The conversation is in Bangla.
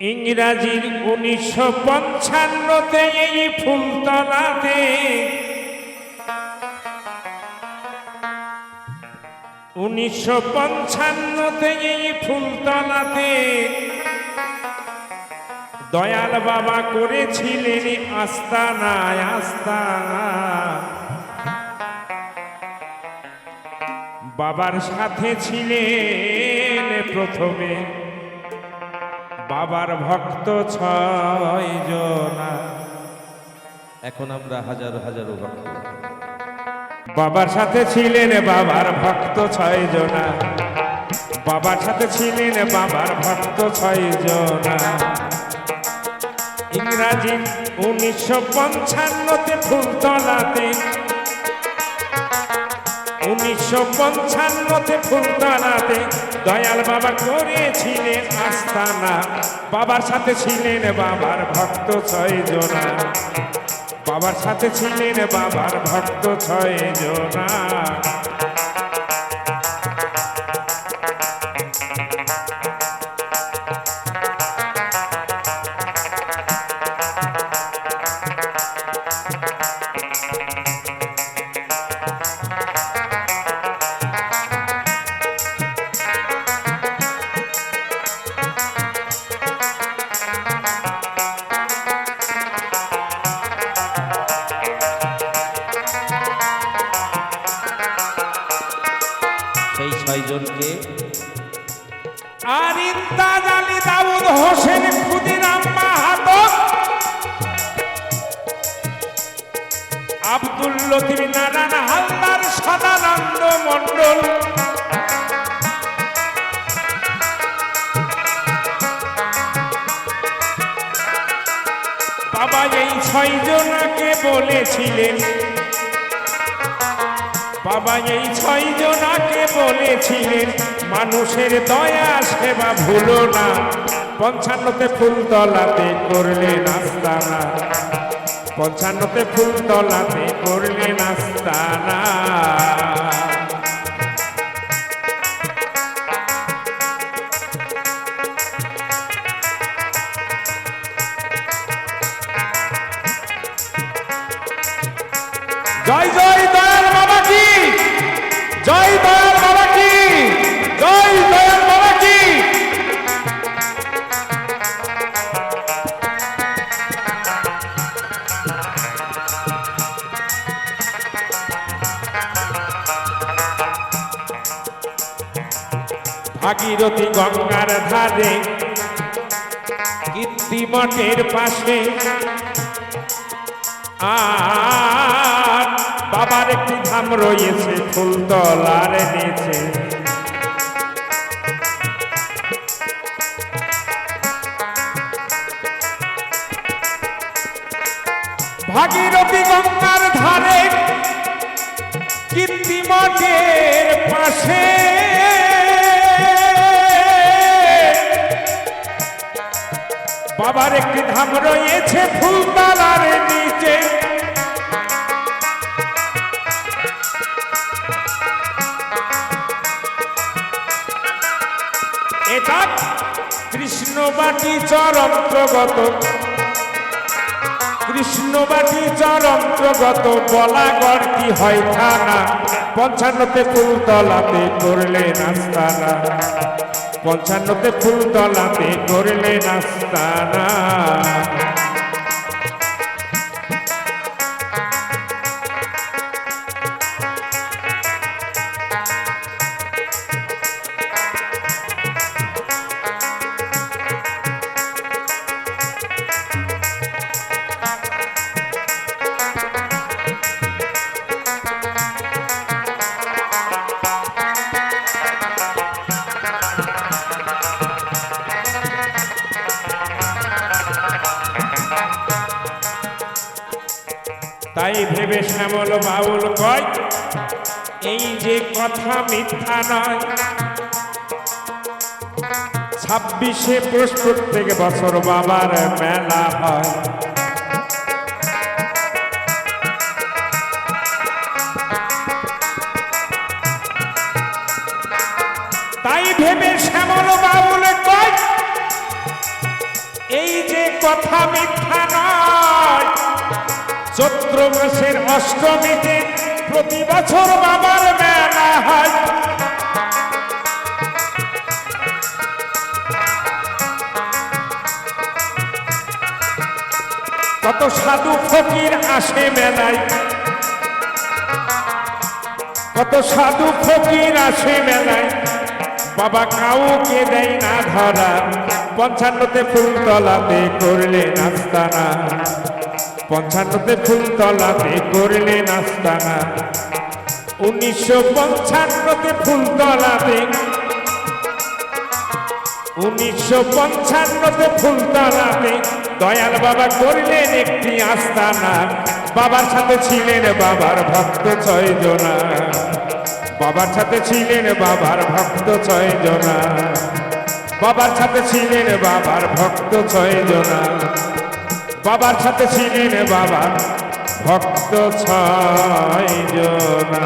ইংরাজির উনিশশো পঞ্চান্নতে এই ফুলতলাতে উনিশশো পঞ্চান্নতে এই ফুলতলাতে দয়াল বাবা করেছিলেন আস্তানায় আস্তানা। বাবার সাথে ছিলেন প্রথমে। বাবার ভক্ত ছয় জনা। এখন আমরা হাজার হাজারো ভক্ত। বাবার সাথে ছিলেন বাবার ভক্ত ছয় জনা। বাবার সাথে ছিলেন বাবার ভক্ত ছয় জনা। ইংরাজি উনিশশো পঞ্চান্নতে ফুলতলাতে উনিশশো পঞ্চান্নতে ফুলতানাতে দয়াল বাবা করেছিলেন আস্তানা। বাবার সাথে ছিলেন বাবার ভক্ত ছয় জোনা বাবার সাথে ছিলেন বাবার ভক্ত ছয় জনা ছয়জনকে আর ইন্তাজ আলী দাউদ হোসেন ক্ষুদিরাম মাহাতো আব্দুল লতিফ নারায়ণ হালদার সদানন্দ মণ্ডল। বাবা, এই ছয়জনকে বলেছিলেন বাবা, এই ছয় জনাকে বলেছিলেন, মানুষের দয়া, সেবা ভুলো না। পঞ্চান্নতে ফুলতলাতে করলেন আস্তানা পঞ্চান্নতে ফুলতলাতে করলেন আস্তানা জয় জয় বাবা কি জয় কি জয় দয়াল বাবা কি ভাগীরথী গঙ্গার ধারে কীর্তিমঠের পাশে আর বাবার একটি ধাম রয়েছে, ফুলতলার নিচে। ভাগীরথী গঙ্গার ধারে কীর্তিমঠের পাশে। বাবার একটি ধাম রয়েছে ফুলতলার নিচে। কৃষ্ণবাটি চরন্ত্রগত কৃষ্ণবাটি চরন্ত্রগত বলাগড় কি হয় থানা। পঞ্চান্নতে ফুলতলাতে করলে নাস্তানা। পঞ্চান্নতে ফুলতলাতে করলে নাস্তানা। তাই ভেবে শ্যামল বাউল কয়, এই যে কথা মিথ্যা নয়। ছাব্বিশে পুরুষ প্রত্যেক বছর বাবার মেলা হয়। তাই ভেবে শ্যামল বাউল কয়, এই যে কথা মিথ্যা চৈত্র মাসের অষ্টমীতে প্রতি বছর বাবার মেলা হয়। কত সাধু ফকির আসে মেলায়। কত সাধু ফকির আসে মেলায়। বাবা কাউকে দেয় না ধরা। পঞ্চান্নতে ফুলতলাতে করলে নাস্তানা পঞ্চান্নতে ফুলতলাতে করলেন নাস্তানা উনিশশো পঞ্চান্নতে ফুলতলাতে। উনিশশো পঞ্চান্নতে ফুলতলাতে দয়াল বাবা করলেন একটি আস্তানা। বাবার সাথে ছিলেন বাবার ভক্ত ছয় জনা বাবার সাথে ছিলেন বাবার ভক্ত ছয় জনা বাবার সাথে ছিলেন বাবার ভক্ত ছয় জনা বাবার সাথে ছিলেন বাবা ভক্ত ছয় জনা।